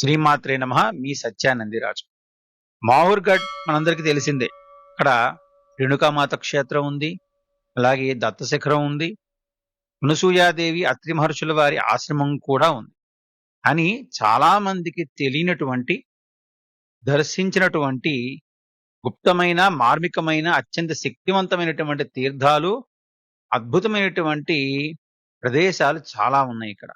శ్రీమాత్రే నమ మీ సత్యానందిరాజు. మాహూర్గఢ్ మనందరికీ తెలిసిందే. ఇక్కడ రేణుకామాత క్షేత్రం ఉంది అలాగే దత్తశిఖరం ఉంది అనసూయాదేవి అత్రి మహర్షుల వారి ఆశ్రమం కూడా ఉంది. అని చాలామందికి తెలియనటువంటి దర్శించినటువంటి గుప్తమైన మార్మికమైన అత్యంత శక్తివంతమైనటువంటి తీర్థాలు అద్భుతమైనటువంటి ప్రదేశాలు చాలా ఉన్నాయి ఇక్కడ.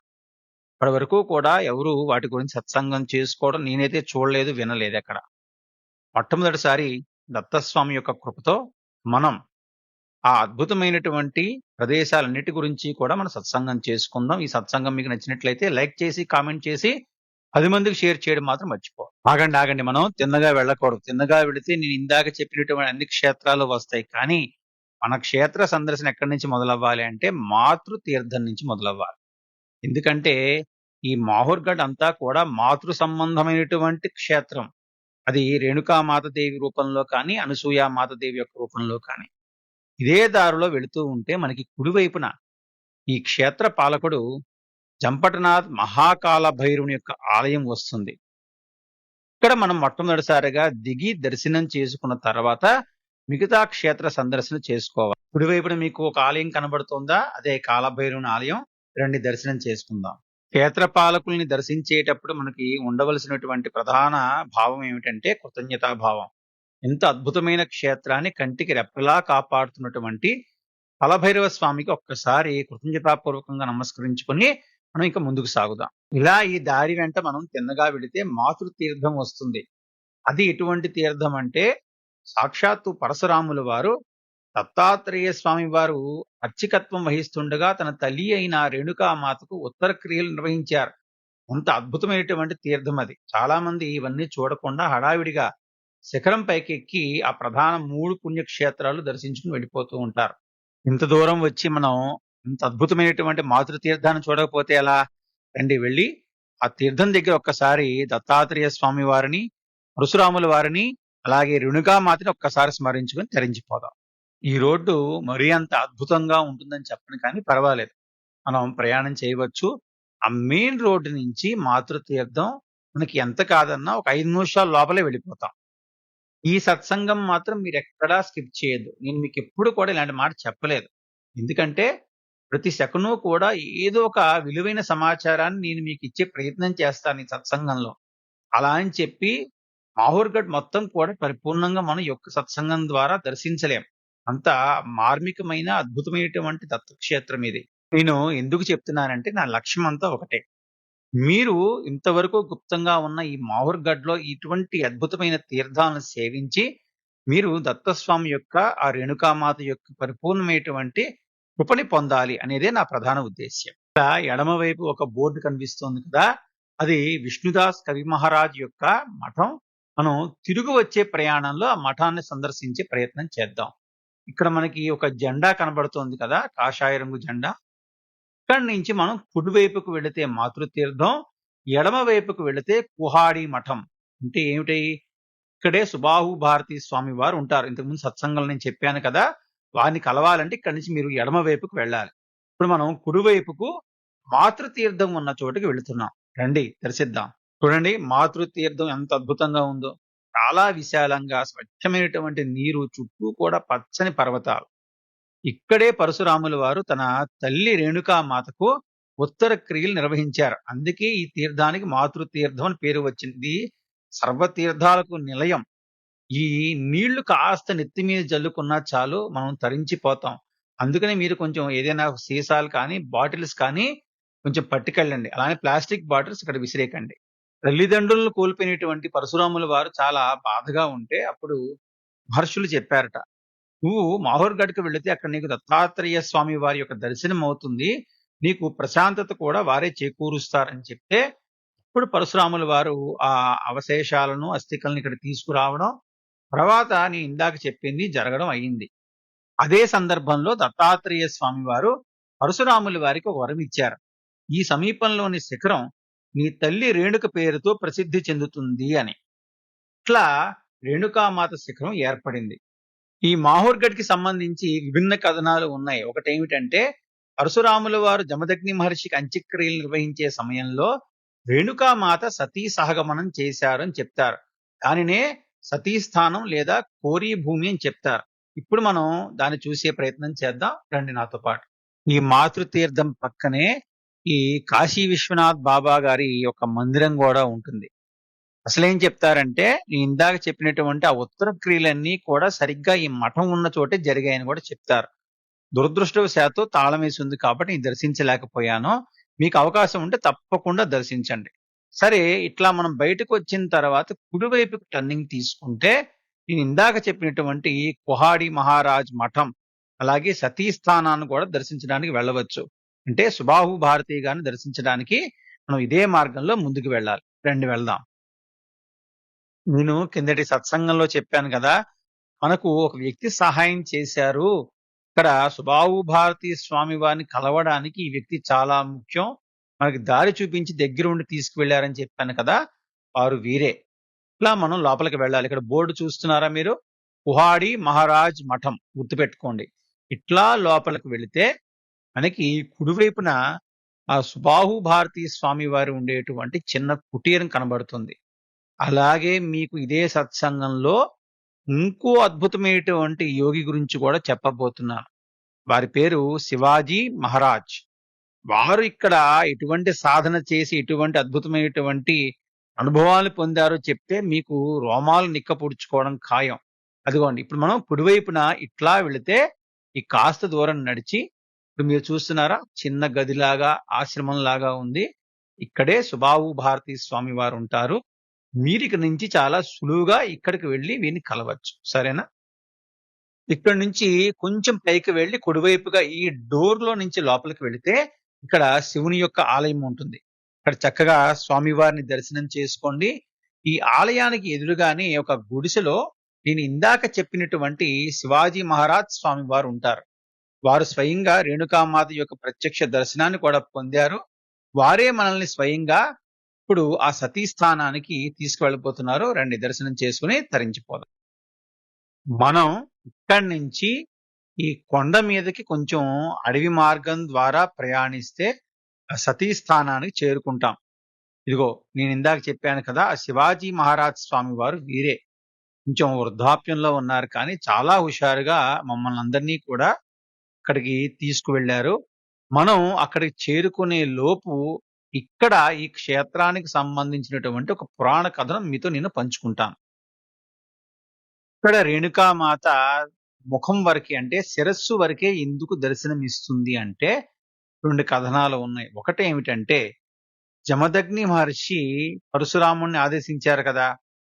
ఇప్పటి వరకు కూడా ఎవరు వాటి గురించి సత్సంగం చేసుకోవడం నేనైతే చూడలేదు వినలేదు అక్కడ మొట్టమొదటిసారి దత్తస్వామి యొక్క కృపతో మనం ఆ అద్భుతమైనటువంటి ప్రదేశాలన్నిటి గురించి కూడా మనం సత్సంగం చేసుకుందాం. ఈ సత్సంగం మీకు నచ్చినట్లయితే లైక్ చేసి కామెంట్ చేసి పది మందికి షేర్ చేయడం మాత్రం మర్చిపో. ఆగండి ఆగండి మనం తిన్నగా వెళ్ళకూడదు. తిన్నగా వెళితే నేను ఇందాక చెప్పినటువంటి అన్ని క్షేత్రాలు వస్తాయి. కానీ మన క్షేత్ర సందర్శన ఎక్కడి నుంచి మొదలవ్వాలి అంటే మాతృ తీర్థం నుంచి మొదలవ్వాలి. ఎందుకంటే ఈ మాహూర్గఢ్ అంతా కూడా మాతృ సంబంధమైనటువంటి క్షేత్రం. అది రేణుకామాతదేవి రూపంలో కానీ అనసూయ మాతదేవి యొక్క రూపంలో కానీ. ఇదే దారిలో వెళుతూ ఉంటే మనకి కుడివైపున ఈ క్షేత్ర పాలకుడు జంపటనాథ్ మహాకాల భైరుని యొక్క ఆలయం వస్తుంది. ఇక్కడ మనం మొట్టమొదటిసారిగా దిగి దర్శనం చేసుకున్న తర్వాత మిగతా క్షేత్ర సందర్శన చేసుకోవాలి. కుడివైపున మీకు ఒక ఆలయం కనబడుతుందా? అదే కాలభైరుని ఆలయం. రండి దర్శనం చేసుకుందాం. క్షేత్ర పాలకుల్ని దర్శించేటప్పుడు మనకి ఉండవలసినటువంటి ప్రధాన భావం ఏమిటంటే కృతజ్ఞతా భావం ఎంత అద్భుతమైన క్షేత్రాన్ని కంటికి రెప్పలా కాపాడుతున్నటువంటి కలభైరవ స్వామికి ఒక్కసారి కృతజ్ఞతాపూర్వకంగా నమస్కరించుకొని మనం ఇంకా ముందుకు సాగుదాం. ఇలా ఈ దారి వెంట మనం తిన్నగా వెళితే మాతృ తీర్థం వస్తుంది. అది ఎటువంటి తీర్థం అంటే సాక్షాత్తు పరశురాముల వారు దత్తాత్రేయ స్వామి వారు అర్చకత్వం వహిస్తుండగా తన తల్లి అయిన రేణుకామాతకు ఉత్తర క్రియలు నిర్వహించారు. అంత అద్భుతమైనటువంటి తీర్థం అది. చాలామంది ఇవన్నీ చూడకుండా హడావిడిగా శిఖరం పైకెక్కి ఆ ప్రధాన మూడు పుణ్యక్షేత్రాలు దర్శించుకుని వెళ్ళిపోతూ ఉంటారు. ఇంత దూరం వచ్చి మనం ఇంత అద్భుతమైనటువంటి మాతృ తీర్థాన్ని చూడకపోతే ఎలా? రండి వెళ్ళి ఆ తీర్థం దగ్గర ఒక్కసారి దత్తాత్రేయ స్వామి వారిని పరశురాముల వారిని అలాగే రేణుకామాతని ఒక్కసారి స్మరించుకొని తరించిపోదాం. ఈ రోడ్డు మరీ అంత అద్భుతంగా ఉంటుందని చెప్పను కానీ పర్వాలేదు. మనం ప్రయాణం చేయవచ్చు. ఆ మెయిన్ రోడ్డు నుంచి మాతృతీర్థం మనకి ఎంత కాదన్నా ఒక ఐదు నిమిషాల లోపలే వెళ్ళిపోతాం. ఈ సత్సంగం మాత్రం మీరు ఎక్కడా స్కిప్ చేయొద్దు. నేను మీకు ఎప్పుడు కూడా ఇలాంటి మాట చెప్పలేదు. ఎందుకంటే ప్రతి సెకను కూడా ఏదో ఒక విలువైన సమాచారాన్ని నేను మీకు ఇచ్చే ప్రయత్నం చేస్తాను ఈ సత్సంగంలో. అలా అని చెప్పి మాహూర్గఢ్ మొత్తం కూడా పరిపూర్ణంగా మనం యొక్క సత్సంగం ద్వారా దర్శించలేం. అంత మార్మికమైన అద్భుతమైనటువంటి దత్తక్షేత్రం ఇది. నేను ఎందుకు చెప్తున్నానంటే నా లక్ష్యం అంతా ఒకటే. మీరు ఇంతవరకు గుప్తంగా ఉన్న ఈ మాహూర్గఢ్లో ఇటువంటి అద్భుతమైన తీర్థాలను సేవించి మీరు దత్తస్వామి యొక్క ఆ రేణుకామాత యొక్క పరిపూర్ణమైనటువంటి కృపని పొందాలి అనేదే నా ప్రధాన ఉద్దేశ్యం. ఇక్కడ ఎడమవైపు ఒక బోర్డు కనిపిస్తోంది కదా అది విష్ణుదాస్ కవి మహారాజ్ యొక్క మఠం. మనం తిరుగు వచ్చే ప్రయాణంలో ఆ మఠాన్ని సందర్శించే ప్రయత్నం చేద్దాం. ఇక్కడ మనకి ఒక జెండా కనబడుతోంది కదా కాషాయ రంగు జెండా. ఇక్కడి నుంచి మనం కుడివైపుకు వెళితే మాతృతీర్థం ఎడమ వైపుకు వెళితే కుహాడి మఠం. అంటే ఏమిటి? ఇక్కడే సుబాహు భారతీ స్వామి వారు ఉంటారు ఇంతకుముందు సత్సంగంలో నేను చెప్పాను కదా వారిని కలవాలంటే ఇక్కడి నుంచి మీరు ఎడమ వైపుకు వెళ్ళాలి. ఇప్పుడు మనం కుడివైపుకు మాతృతీర్థం ఉన్న చోటుకి వెళుతున్నాం. రండి దర్శిద్దాం. చూడండి మాతృతీర్థం ఎంత అద్భుతంగా ఉందో. చాలా విశాలంగా స్వచ్ఛమైనటువంటి నీరు చుట్టూ కూడా పచ్చని పర్వతాలు. ఇక్కడే పరశురాముల వారు తన తల్లి రేణుకామాతకు ఉత్తర క్రియలు నిర్వహించారు. అందుకే ఈ తీర్థానికి మాతృతీర్థం అని పేరు వచ్చింది. సర్వతీర్థాలకు నిలయం. ఈ నీళ్ళు కాస్త నెత్తి మీద జల్లుకున్నా చాలు మనం తరించిపోతాం. అందుకని మీరు కొంచెం ఏదైనా సీసాలు కానీ బాటిల్స్ కానీ కొంచెం పట్టుకెళ్ళండి. అలానే ప్లాస్టిక్ బాటిల్స్ ఇక్కడ విసిరేకండి. తల్లిదండ్రులను కోల్పోయినటువంటి పరశురాముల వారు చాలా బాధగా ఉంటే అప్పుడు మహర్షులు చెప్పారట నువ్వు మాహోర్గఢ్కి వెళితే అక్కడ నీకు దత్తాత్రేయ స్వామి వారి యొక్క దర్శనం అవుతుంది. నీకు ప్రశాంతత కూడా వారే చేకూరుస్తారని చెప్తే ఇప్పుడు పరశురాముల వారు ఆ అవశేషాలను అస్థికలను ఇక్కడ తీసుకురావడం తర్వాత నీ ఇందాక చెప్పింది జరగడం అయింది. అదే సందర్భంలో దత్తాత్రేయ స్వామి వారు పరశురాముల వారికి ఒక వరం ఇచ్చారు. ఈ సమీపంలోని శిఖరం నీ తల్లి రేణుక పేరుతో ప్రసిద్ధి చెందుతుంది అని. ఇట్లా రేణుకామాత శిఖరం ఏర్పడింది. ఈ మాహూర్గఢ్కి సంబంధించి విభిన్న కథనాలు ఉన్నాయి. ఒకటేమిటంటే పరశురాముల వారు జమదగ్ని మహర్షికి అంత్యక్రియలు నిర్వహించే సమయంలో రేణుకామాత సతీ సహగమనం చేశారు అని చెప్తారు. దానినే సతీస్థానం లేదా కోరీ భూమి అని చెప్తారు. ఇప్పుడు మనం దాన్ని చూసే ప్రయత్నం చేద్దాం. రండి నాతో పాటు. ఈ మాతృతీర్థం పక్కనే ఈ కాశీ విశ్వనాథ్ బాబా గారి యొక్క మందిరం కూడా ఉంటుంది. అసలు ఏం చెప్తారంటే నేను ఇందాక చెప్పినటువంటి ఆ ఉత్తర క్రియలన్నీ కూడా సరిగ్గా ఈ మఠం ఉన్న చోటే జరిగాయని కూడా చెప్తారు. దురదృష్టవశాత్తు తాళం వేసి ఉంది కాబట్టి నేను దర్శించలేకపోయాను. మీకు అవకాశం ఉంటే తప్పకుండా దర్శించండి. సరే ఇట్లా మనం బయటకు వచ్చిన తర్వాత కుడివైపు టర్నింగ్ తీసుకుంటే నేను ఇందాక చెప్పినటువంటి కుహాడి మహారాజ్ మఠం అలాగే సతీ స్థానాన్ని కూడా దర్శించడానికి వెళ్ళవచ్చు. అంటే సుబాహు భారతి గారిని దర్శించడానికి మనం ఇదే మార్గంలో ముందుకు వెళ్ళాలి. రండి వెళ్దాం. నేను కిందటి సత్సంగంలో చెప్పాను కదా మనకు ఒక వ్యక్తి సహాయం చేశారు. ఇక్కడ సుబాహు భారతి స్వామి వారిని కలవడానికి ఈ వ్యక్తి చాలా ముఖ్యం. మనకి దారి చూపించి దగ్గర ఉండి తీసుకువెళ్ళారని చెప్పాను కదా వారు వీరే. ఇట్లా మనం లోపలికి వెళ్ళాలి. ఇక్కడ బోర్డు చూస్తున్నారా మీరు? కుహాడి మహారాజ్ మఠం గుర్తుపెట్టుకోండి. ఇట్లా లోపలికి వెళితే మనకి కుడివైపున ఆ సుబాహు భారతీ స్వామి వారు ఉండేటువంటి చిన్న కుటీరం కనబడుతుంది. అలాగే మీకు ఇదే సత్సంగంలో ఇంకో అద్భుతమైనటువంటి యోగి గురించి కూడా చెప్పబోతున్నాను. వారి పేరు శివాజీ మహారాజ్. వారు ఇక్కడ ఎటువంటి సాధన చేసి ఎటువంటి అద్భుతమైనటువంటి అనుభవాలు పొందారో చెప్తే మీకు రోమాలు నిక్కపొడుచుకోవడం ఖాయం. అదిగోండి ఇప్పుడు మనం కుడివైపున ఇట్లా వెళితే ఈ కాస్త దూరం నడిచి ఇప్పుడు మీరు చూస్తున్నారా? చిన్న గదిలాగా ఆశ్రమం లాగా ఉంది. ఇక్కడే సుబాహు భారతి స్వామి వారు ఉంటారు. మీరు నుంచి చాలా సులువుగా ఇక్కడికి వెళ్ళి వీని కలవచ్చు. సరేనా? ఇక్కడ నుంచి కొంచెం పైకి వెళ్ళి కుడివైపుగా ఈ డోర్లో నుంచి లోపలికి వెళితే ఇక్కడ శివుని యొక్క ఆలయం ఉంటుంది. ఇక్కడ చక్కగా స్వామివారిని దర్శనం చేసుకోండి. ఈ ఆలయానికి ఎదురుగానే ఒక గుడిసెలో నేను ఇందాక చెప్పినటువంటి శివాజీ మహారాజ్ స్వామి వారు ఉంటారు. వారు స్వయంగా రేణుకామాత యొక్క ప్రత్యక్ష దర్శనాన్ని కూడా పొందారు. వారే మనల్ని స్వయంగా ఇప్పుడు ఆ సతీ స్థానానికి తీసుకువెళ్ళిపోతున్నారు. రండి దర్శనం చేసుకుని తరించిపోదాం. మనం ఇక్కడి నుంచి ఈ కొండ మీదకి కొంచెం అడవి మార్గం ద్వారా ప్రయాణిస్తే ఆ సతీ స్థానానికి చేరుకుంటాం. ఇదిగో నేను ఇందాక చెప్పాను కదా ఆ శివాజీ మహారాజ్ స్వామి వారు వీరే. కొంచెం వృద్ధాప్యంలో ఉన్నారు కానీ చాలా హుషారుగా మమ్మల్ని అందరినీ కూడా అక్కడికి తీసుకువెళ్ళారు మనం అక్కడికి చేరుకునే లోపు ఇక్కడ ఈ క్షేత్రానికి సంబంధించినటువంటి ఒక పురాణ కథను మీతో నేను పంచుకుంటాను. ఇక్కడ రేణుకామాత ముఖం వరకే అంటే శిరస్సు వరకే ఎందుకు దర్శనం ఇస్తుంది అంటే రెండు కథనాలు ఉన్నాయి. ఒకటి ఏమిటంటే జమదగ్ని మహర్షి పరశురాముణ్ణి ఆదేశించారు కదా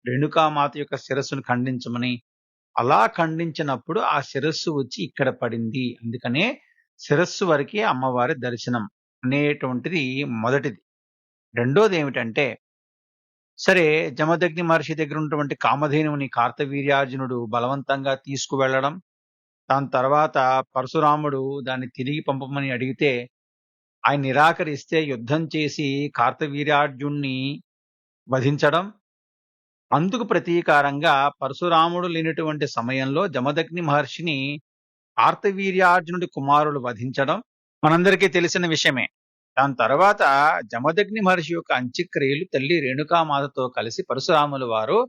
రేణుకామాత యొక్క శిరస్సును ఖండించమని. అలా ఖండించినప్పుడు ఆ శిరస్సు వచ్చి ఇక్కడ పడింది. అందుకనే శిరస్సు వరకే అమ్మవారి దర్శనం అనేటువంటిది మొదటిది. రెండోది ఏమిటంటే సరే జమదగ్ని మహర్షి దగ్గర ఉన్నటువంటి కామధేనువుని కార్తవీర్యార్జునుడు బలవంతంగా తీసుకువెళ్ళడం దాని తర్వాత పరశురాముడు దాన్ని తిరిగి పంపమని అడిగితే ఆయన నిరాకరిస్తే యుద్ధం చేసి కార్తవీర్యార్జున్ని వధించడం అందుకు ప్రతీకారంగా పరశురాముడు లేనటువంటి సమయంలో జమదగ్ని మహర్షిని ఆర్తవీర్యార్జునుడి కుమారులు వధించడం మనందరికీ తెలిసిన విషయమే. దాని తర్వాత జమదగ్ని మహర్షి యొక్క అంత్యక్రియలు తల్లి రేణుకామాతతో కలిసి పరశురాములు వారు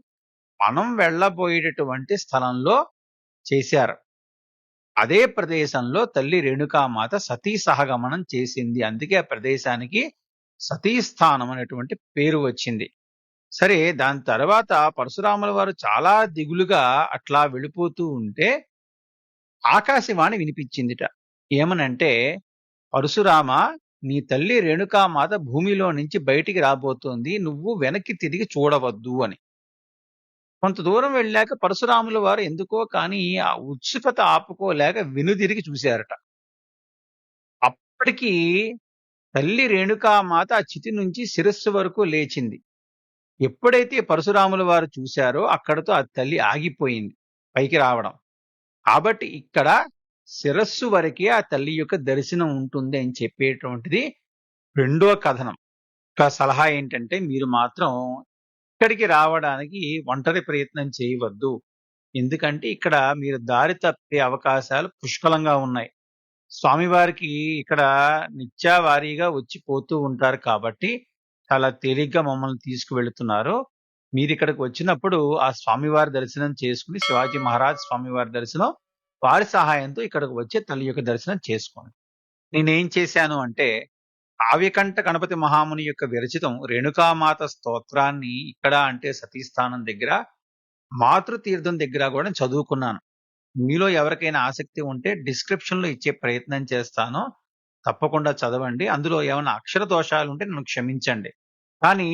మనం వెళ్ళబోయేటటువంటి స్థలంలో చేశారు. అదే ప్రదేశంలో తల్లి రేణుకామాత సతీ సహగమనం చేసింది. అందుకే ఆ ప్రదేశానికి సతీ స్థానం అనేటువంటి పేరు వచ్చింది. సరే దాని తర్వాత పరశురాముల వారు చాలా దిగులుగా అట్లా వెళ్ళిపోతూ ఉంటే ఆకాశవాణి వినిపించిందిట. ఏమనంటే పరశురామ నీ తల్లి రేణుకామాత భూమిలో నుంచి బయటికి రాబోతోంది. నువ్వు వెనక్కి తిరిగి చూడవద్దు అని. కొంత దూరం వెళ్ళాక పరశురాముల వారు ఎందుకో కానీ ఆ ఉత్సుకత ఆపుకోలేక వెనుదిరిగి చూశారట. అప్పటికి తల్లి రేణుకామాత ఆ చితి నుంచి శిరస్సు వరకు లేచింది. ఎప్పుడైతే పరశురాముల వారు చూశారో అక్కడతో ఆ తల్లి ఆగిపోయింది పైకి రావడం. కాబట్టి ఇక్కడ శిరస్సు వరకే ఆ తల్లి యొక్క దర్శనం ఉంటుంది అని చెప్పేటువంటిది రెండో కథనం. ఒక సలహా ఏంటంటే మీరు మాత్రం ఇక్కడికి రావడానికి ఒంటరి ప్రయత్నం చేయవద్దు. ఎందుకంటే ఇక్కడ మీరు దారి తప్పే అవకాశాలు పుష్కలంగా ఉన్నాయి. స్వామివారికి ఇక్కడ నిత్యావారీగా వచ్చి పోతూ ఉంటారు కాబట్టి చాలా తేలిగ్గా మమ్మల్ని తీసుకువెళుతున్నారు. మీరిక్కడికి వచ్చినప్పుడు ఆ స్వామివారి దర్శనం చేసుకుని శివాజీ మహారాజ్ స్వామివారి దర్శనం, వారి సహాయంతో ఇక్కడికి వచ్చే తల్లి యొక్క దర్శనం చేసుకోండి. నేనేం చేశాను అంటే, ఆవికంఠ గణపతి మహాముని యొక్క విరచితం రేణుకామాత స్తోత్రాన్ని ఇక్కడ అంటే సతీస్థానం దగ్గర, మాతృతీర్థం దగ్గర కూడా చదువుకున్నాను. మీలో ఎవరికైనా ఆసక్తి ఉంటే డిస్క్రిప్షన్‌లో ఇచ్చే ప్రయత్నం చేస్తాను. తప్పకుండా చదవండి. అందులో ఏమైనా అక్షర దోషాలు ఉంటే నన్ను క్షమించండి. కానీ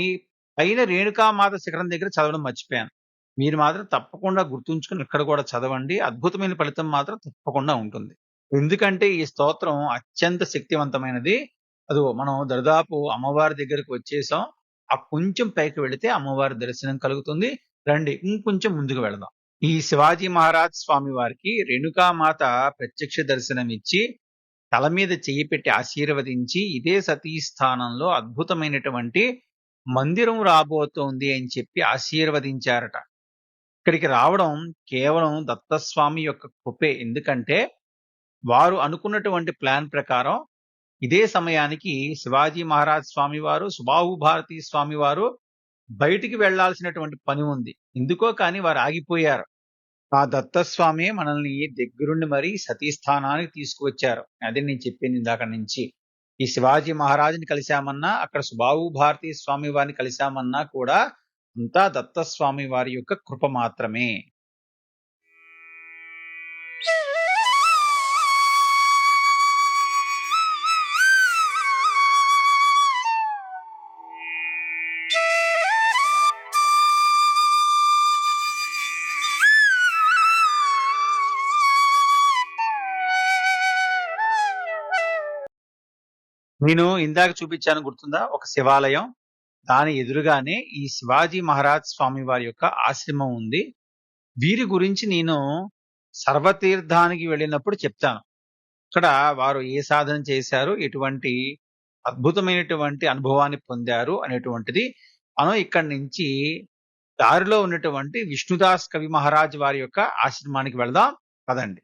పైన రేణుకామాత శిఖరం దగ్గర చదవడం మర్చిపోయాను. మీరు మాత్రం తప్పకుండా గుర్తుంచుకొని ఇక్కడ కూడా చదవండి. అద్భుతమైన ఫలితం మాత్రం తప్పకుండా ఉంటుంది. ఎందుకంటే ఈ స్తోత్రం అత్యంత శక్తివంతమైనది. అది మనం దరిదాపు అమ్మవారి దగ్గరికి వచ్చేసాం. ఆ కొంచెం పైకి వెళితే అమ్మవారి దర్శనం కలుగుతుంది. రండి ఇంకొంచెం ముందుకు వెళదాం. ఈ శివాజీ మహారాజ్ స్వామి వారికి రేణుకామాత ప్రత్యక్ష దర్శనం ఇచ్చి తల మీద చెయ్యి పెట్టి ఆశీర్వదించి, ఇదే సతీ స్థానంలో అద్భుతమైనటువంటి మందిరం రాబోతోంది అని చెప్పి ఆశీర్వదించారట. ఇక్కడికి రావడం కేవలం దత్తస్వామి యొక్క కృపే. ఎందుకంటే, వారు అనుకున్నటువంటి ప్లాన్ ప్రకారం ఇదే సమయానికి శివాజీ మహారాజ్ స్వామివారు సుబాహు భారతీ స్వామివారు బయటికి వెళ్ళాల్సినటువంటి పని ఉంది. ఎందుకో కానీ వారు ఆగిపోయారు. ఆ దత్తస్వామి మనల్ని దగ్గరుండి మరీ సతీ స్థానానికి తీసుకువచ్చారు. అది నేను చెప్పింది ఇందాక నుంచి. ఈ శివాజీ మహారాజుని కలిశామన్నా, అక్కడ సుబాబు భారతీ స్వామి వారిని కలిశామన్నా కూడా అంతా దత్తస్వామి వారి యొక్క కృప మాత్రమే. నేను ఇందాక చూపించాను గుర్తుందా? ఒక శివాలయం. దాని ఎదురుగానే ఈ శివాజీ మహారాజ్ స్వామి వారి యొక్క ఆశ్రమం ఉంది. వీరి గురించి నేను సర్వతీర్థానికి వెళ్ళినప్పుడు చెప్తాను. ఇక్కడ వారు ఏ సాధన చేశారు? ఎటువంటి అద్భుతమైనటువంటి అనుభవాన్ని పొందారు? అనేటువంటిది మనం ఇక్కడి నుంచి దారిలో ఉన్నటువంటి విష్ణుదాస్ కవి మహారాజ్ వారి యొక్క ఆశ్రమానికి వెళదాం. పదండి.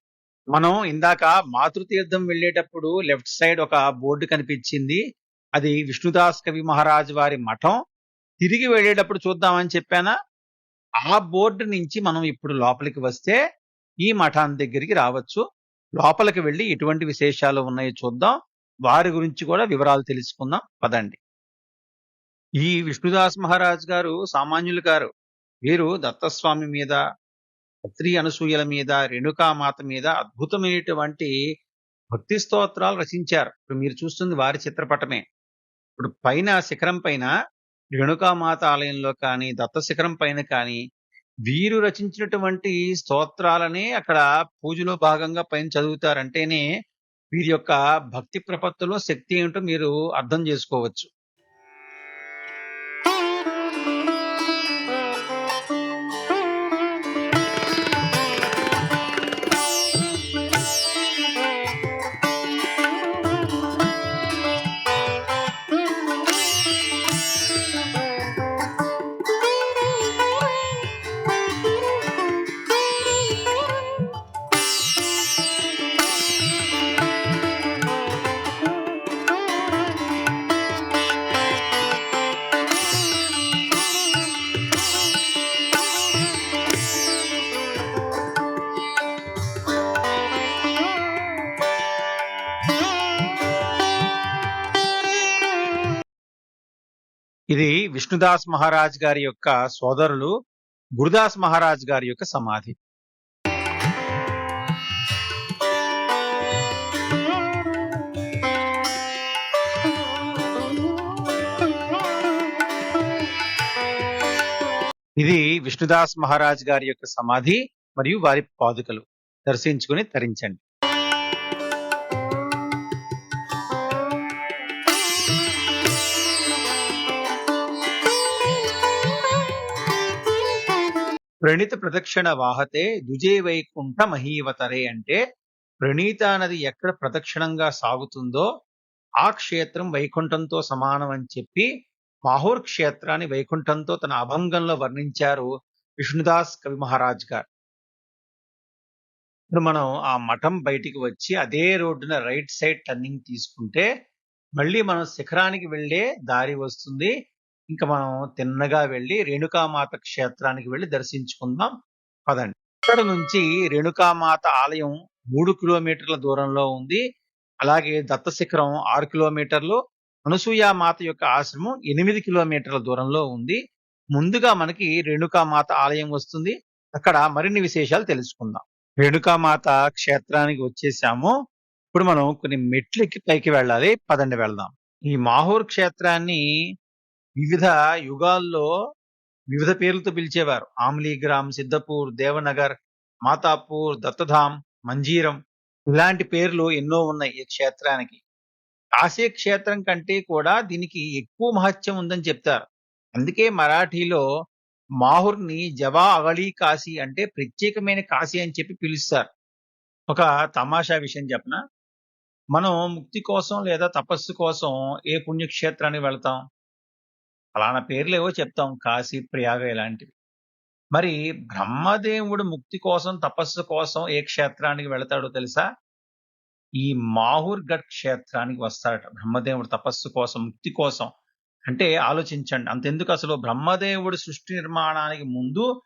మనం ఇందాక మాతృతీర్థం వెళ్ళేటప్పుడు లెఫ్ట్ సైడ్ ఒక బోర్డు కనిపించింది. అది విష్ణుదాస్ కవి మహారాజ్ వారి మఠం. తిరిగి వెళ్ళేటప్పుడు చూద్దామని చెప్పానా? ఆ బోర్డు నుంచి మనం ఇప్పుడు లోపలికి వస్తే ఈ మఠాన్ని దగ్గరికి రావచ్చు. లోపలికి వెళ్ళి ఎటువంటి విశేషాలు ఉన్నాయో చూద్దాం. వారి గురించి కూడా వివరాలు తెలుసుకుందాం. పదండి. ఈ విష్ణుదాస్ మహారాజ్ గారు సామాన్యులు గారు వీరు దత్తస్వామి మీద, పత్రి అనసూయల మీద, రేణుకామాత మీద అద్భుతమైనటువంటి భక్తి స్తోత్రాలు రచించారు. ఇప్పుడు మీరు చూస్తుంది వారి చిత్రపటమే. ఇప్పుడు పైన శిఖరం పైన రేణుకామాత ఆలయంలో కానీ, దత్త శిఖరం పైన కానీ వీరు రచించినటువంటి స్తోత్రాలనే అక్కడ పూజలో భాగంగా పైన చదువుతారంటేనే వీరి యొక్క భక్తి ప్రపత్తిలో శక్తి ఏమిటో మీరు అర్థం చేసుకోవచ్చు. ఇది విష్ణుదాస్ మహారాజ్ గారి యొక్క సోదరులు గురుదాస్ మహారాజ్ గారి యొక్క సమాధి. ఇది విష్ణుదాస్ మహారాజ్ గారి యొక్క సమాధి మరియు వారి పాదుకలు. దర్శించుకొని తరించండి. ప్రణీత ప్రదక్షిణ వాహతే దుజే వైకుంఠ మహీవతరే అంటే ప్రణీత నది ఎక్కడ ప్రదక్షిణంగా సాగుతుందో ఆ క్షేత్రం వైకుంఠంతో సమానం అని చెప్పి మాహూర్ క్షేత్రాన్ని వైకుంఠంతో తన అభంగంలో వర్ణించారు విష్ణుదాస్ కవి మహారాజ్ గారు. ఇప్పుడు మనం ఆ మఠం బయటికి వచ్చి అదే రోడ్డున రైట్ సైడ్ టర్నింగ్ తీసుకుంటే మళ్ళీ మనం శిఖరానికి వెళ్ళే దారి వస్తుంది. ఇంకా మనం తిన్నగా వెళ్ళి రేణుకామాత క్షేత్రానికి వెళ్ళి దర్శించుకుందాం. పదండి. ఇక్కడ నుంచి రేణుకామాత ఆలయం మూడు కిలోమీటర్ల దూరంలో ఉంది. అలాగే దత్త శిఖరం ఆరు కిలోమీటర్లు. అనసూయామాత యొక్క ఆశ్రమం ఎనిమిది కిలోమీటర్ల దూరంలో ఉంది. ముందుగా మనకి రేణుకామాత ఆలయం వస్తుంది. అక్కడ మరిన్ని విశేషాలు తెలుసుకుందాం. రేణుకామాత క్షేత్రానికి వచ్చేసాము. ఇప్పుడు మనం కొన్ని మెట్లెక్కి పైకి వెళ్ళాలి. పదండి వెళ్దాం. ఈ మాహూర్ క్షేత్రాన్ని వివిధ యుగాల్లో వివిధ పేర్లతో పిలిచేవారు. ఆమ్లీగ్రామ్ సిద్ధపూర్ దేవనగర్ మాతాపూర్ దత్తధామ్ మంజీరం ఇలాంటి పేర్లు ఎన్నో ఉన్నాయి ఈ క్షేత్రానికి. కాశీ క్షేత్రం కంటే కూడా దీనికి ఎక్కువ మహత్యం ఉందని చెప్తారు. అందుకే మరాఠీలో మాహుర్ని జవా అగళీ కాశీ అంటే ప్రత్యేకమైన కాశీ అని చెప్పి పిలుస్తారు. ఒక తమాషా విషయం చెప్పన? మనం ముక్తి కోసం లేదా తపస్సు కోసం ఏ పుణ్యక్షేత్రానికి వెళ్తాం? ఫలానా పేర్లు ఏవో చెప్తాం. కాశీ ప్రయాగ ఇలాంటివి. మరి బ్రహ్మదేవుడు ముక్తి కోసం తపస్సు కోసం ఏ క్షేత్రానికి వెళతాడో తెలుసా? ఈ మాహూర్గఢ్ క్షేత్రానికి వస్తాడట. బ్రహ్మదేవుడు తపస్సు కోసం ముక్తి కోసం. అంటే ఆలోచించండి. అంతెందుకు అసలు బ్రహ్మదేవుడు సృష్టి నిర్మాణానికి ముందు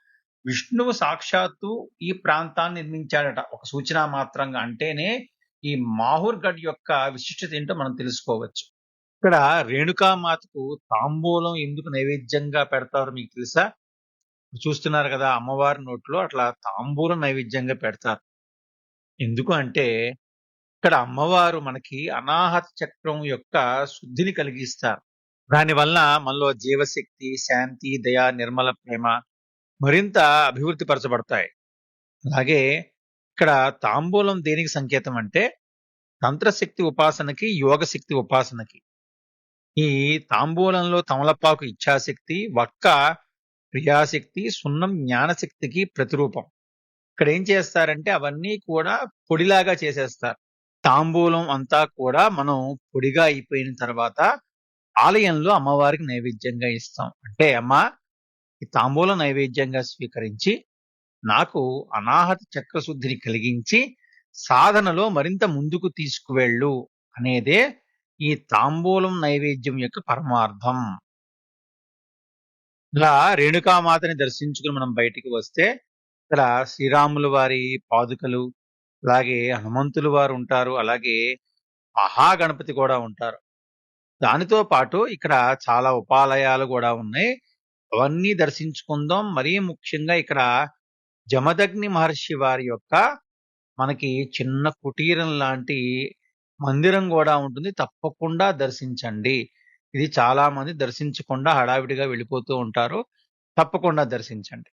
విష్ణువు సాక్షాత్తు ఈ ప్రాంతాన్ని నిర్మించాడట. ఒక సూచన మాత్రంగా అంటేనే ఈ మాహూర్గఢ్ యొక్క విశిష్టత ఏంటో మనం తెలుసుకోవచ్చు. ఇక్కడ రేణుకామాతకు తాంబూలం ఎందుకు నైవేద్యంగా పెడతారో మీకు తెలుసా? చూస్తున్నారు కదా అమ్మవారి నోట్లో అట్లా తాంబూలం నైవేద్యంగా పెడతారు. ఎందుకు అంటే ఇక్కడ అమ్మవారు మనకి అనాహత చక్రం యొక్క శుద్ధిని కలిగిస్తారు. దానివల్ల మనలో జీవశక్తి శాంతి దయ నిర్మల ప్రేమ మరింత అభివృద్ధి పరచబడతాయి. అలాగే ఇక్కడ తాంబూలం దేనికి సంకేతం అంటే తంత్రశక్తి ఉపాసనకి యోగ శక్తి ఉపాసనకి. ఈ తాంబూలంలో తమలపాకు ఇచ్ఛాశక్తి వక్క క్రియాశక్తి సున్నం జ్ఞానశక్తికి ప్రతిరూపం. ఇక్కడ ఏం చేస్తారంటే అవన్నీ కూడా పొడిలాగా చేసేస్తారు. తాంబూలం అంతా కూడా మనం పొడిగా అయిపోయిన తర్వాత ఆలయంలో అమ్మవారికి నైవేద్యంగా ఇస్తాం. అంటే అమ్మ ఈ తాంబూలం నైవేద్యంగా స్వీకరించి నాకు అనాహత చక్రశుద్ధిని కలిగించి సాధనలో మరింత ముందుకు తీసుకువెళ్ళు అనేదే ఈ తాంబూలం నైవేద్యం యొక్క పరమార్థం. ఇలా రేణుకామాతని దర్శించుకుని మనం బయటికి వస్తే ఇక్కడ శ్రీరాముల వారి పాదుకలు అలాగే హనుమంతులు వారు ఉంటారు అలాగే మహాగణపతి కూడా ఉంటారు. దానితో పాటు ఇక్కడ చాలా ఉపాలయాలు కూడా ఉన్నాయి. అవన్నీ దర్శించుకుందాం. మరీ ముఖ్యంగా ఇక్కడ జమదగ్ని మహర్షి వారి యొక్క మనకి చిన్న కుటీరం లాంటి మందిరం కూడా ఉంటుంది. తప్పకుండా దర్శించండి. ఇది చాలా మంది దర్శించకుండా హడావిడిగా వెళ్ళిపోతూ ఉంటారు. తప్పకుండా దర్శించండి.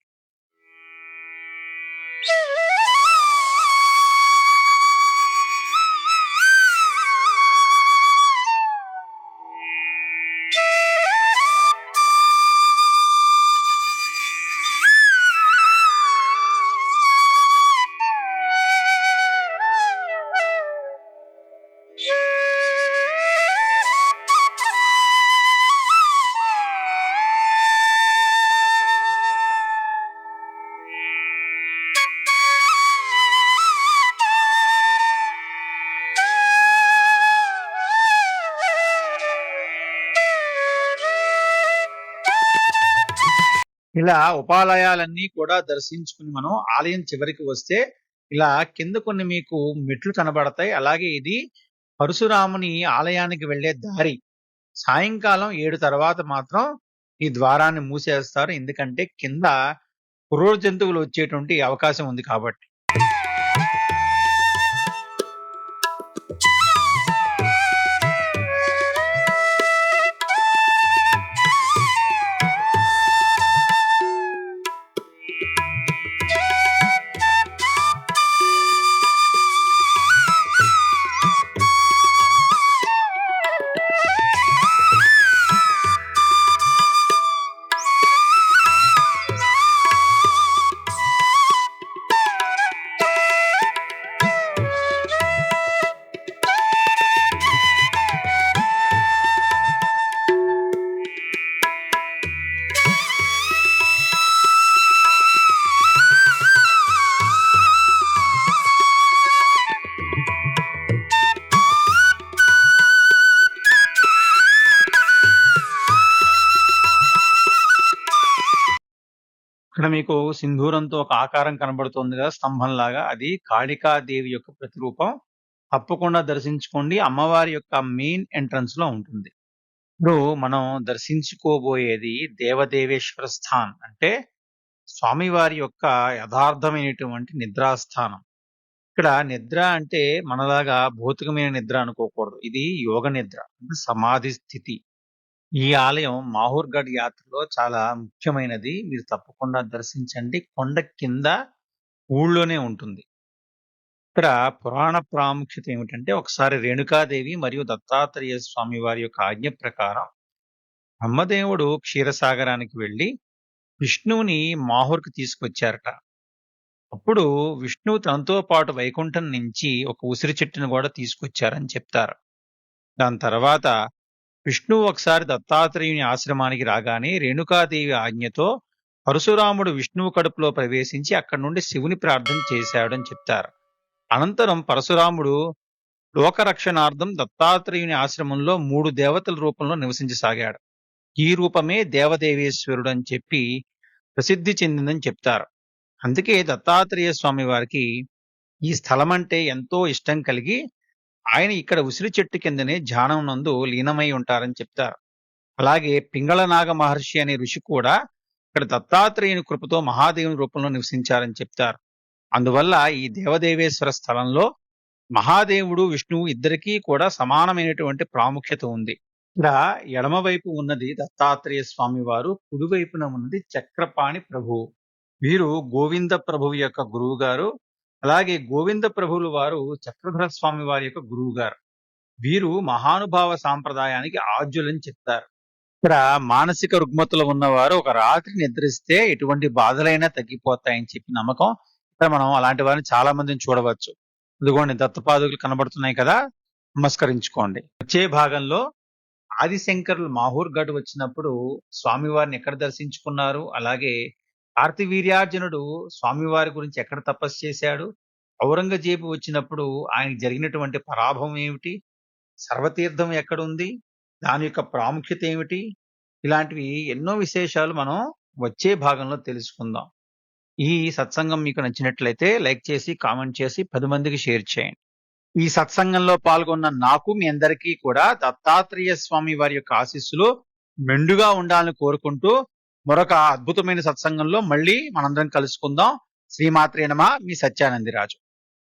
ఇలా ఉపాలయాలన్నీ కూడా దర్శించుకుని మనం ఆలయం చివరికి వస్తే ఇలా కింద కొన్ని మీకు మెట్లు కనబడతాయి. అలాగే ఇది పరశురాముని ఆలయానికి వెళ్ళే దారి. సాయంకాలం ఏడు తర్వాత మాత్రం ఈ ద్వారాన్ని మూసేస్తారు. ఎందుకంటే కింద క్రూర జంతువులు వచ్చేటువంటి అవకాశం ఉంది కాబట్టి. you ఇక్కడ మీకు సింధూరంతో ఒక ఆకారం కనబడుతుంది కదా స్తంభంలాగా. అది కాళికాదేవి యొక్క ప్రతిరూపం. తప్పకుండా దర్శించుకోండి. అమ్మవారి యొక్క మెయిన్ ఎంట్రన్స్లో ఉంటుంది. ఇప్పుడు మనం దర్శించుకోబోయేది దేవదేవేశ్వర స్థాన్. అంటే స్వామివారి యొక్క యథార్థమైనటువంటి నిద్రాస్థానం. ఇక్కడ నిద్ర అంటే మనలాగా భౌతికమైన నిద్ర అనుకోకూడదు. ఇది యోగ నిద్ర. అంటే సమాధి స్థితి. ఈ ఆలయం మాహూర్గఢ్ యాత్రలో చాలా ముఖ్యమైనది. మీరు తప్పకుండా దర్శించండి. కొండ కింద ఊళ్ళోనే ఉంటుంది. ఇక్కడ పురాణ ప్రాముఖ్యత ఏమిటంటే ఒకసారి రేణుకాదేవి మరియు దత్తాత్రేయ స్వామి వారి యొక్క ఆజ్ఞ ప్రకారం బ్రహ్మదేవుడు క్షీరసాగరానికి వెళ్ళి విష్ణువుని మాహూర్కి తీసుకొచ్చారట. అప్పుడు విష్ణువు తనతో పాటు వైకుంఠం నుంచి ఒక ఉసిరి చెట్టును కూడా తీసుకొచ్చారని చెప్తారు. దాని తర్వాత విష్ణువు ఒకసారి దత్తాత్రేయుని ఆశ్రమానికి రాగానే రేణుకాదేవి ఆజ్ఞతో పరశురాముడు విష్ణువు కడుపులో ప్రవేశించి అక్కడి నుండి శివుని ప్రార్థన చేశాడని చెప్తారు. అనంతరం పరశురాముడు లోకరక్షణార్థం దత్తాత్రేయుని ఆశ్రమంలో మూడు దేవతల రూపంలో నివసించసాగాడు. ఈ రూపమే దేవదేవేశ్వరుడు అని చెప్పి ప్రసిద్ధి చెందిందని చెప్తారు. అందుకే దత్తాత్రేయ స్వామి వారికి ఈ స్థలం అంటే ఎంతో ఇష్టం కలిగి ఆయన ఇక్కడ ఉసిరి చెట్టు కిందనే ధ్యానం నందు లీనమై ఉంటారని చెప్తారు. అలాగే పింగళ నాగ మహర్షి అనే ఋషి కూడా ఇక్కడ దత్తాత్రేయుని కృపతో మహాదేవుని రూపంలో నివసించారని చెప్తారు. అందువల్ల ఈ దేవదేవేశ్వర స్థలంలో మహాదేవుడు విష్ణువు ఇద్దరికీ కూడా సమానమైనటువంటి ప్రాముఖ్యత ఉంది. ఇక్కడ ఎడమవైపు ఉన్నది దత్తాత్రేయ స్వామి వారు కుడివైపున ఉన్నది చక్రపాణి ప్రభువు వీరు గోవింద ప్రభువు యొక్క గురువు గారు అలాగే గోవింద ప్రభువులు వారు చక్రధర స్వామి వారి యొక్క గురువు గారు వీరు మహానుభావ సాంప్రదాయానికి ఆద్యులని చెప్తారు. ఇక్కడ మానసిక రుగ్మతలు ఉన్నవారు ఒక రాత్రి నిద్రిస్తే ఎటువంటి బాధలైనా తగ్గిపోతాయని చెప్పి నమ్మకం. ఇక్కడ మనం అలాంటి వారిని చాలా మందిని చూడవచ్చు. ఇదిగోండి దత్తపాదుకులు కనబడుతున్నాయి కదా నమస్కరించుకోండి. వచ్చే భాగంలో ఆదిశంకరులు మాహూర్ గఢ్ వచ్చినప్పుడు స్వామివారిని ఎక్కడ దర్శించుకున్నారు? అలాగే కార్తివీర్యార్జునుడు స్వామివారి గురించి ఎక్కడ తపస్సు చేశాడు? ఔరంగజేబు వచ్చినప్పుడు ఆయనకి జరిగినటువంటి పరాభవం ఏమిటి? సర్వతీర్థం ఎక్కడుంది? దాని యొక్క ప్రాముఖ్యత ఏమిటి? ఇలాంటివి ఎన్నో విశేషాలు మనం వచ్చే భాగంలో తెలుసుకుందాం. ఈ సత్సంగం మీకు నచ్చినట్లయితే లైక్ చేసి కామెంట్ చేసి పది మందికి షేర్ చేయండి. ఈ సత్సంగంలో పాల్గొన్న నాకు మీ అందరికీ కూడా దత్తాత్రేయ స్వామి వారి యొక్క ఆశీస్సులు మెండుగా ఉండాలని కోరుకుంటూ మరొక అద్భుతమైన సత్సంగంలో మళ్ళీ మనందరం కలుసుకుందాం. శ్రీమాత్రే నమ. మీ సత్యానందిరాజు.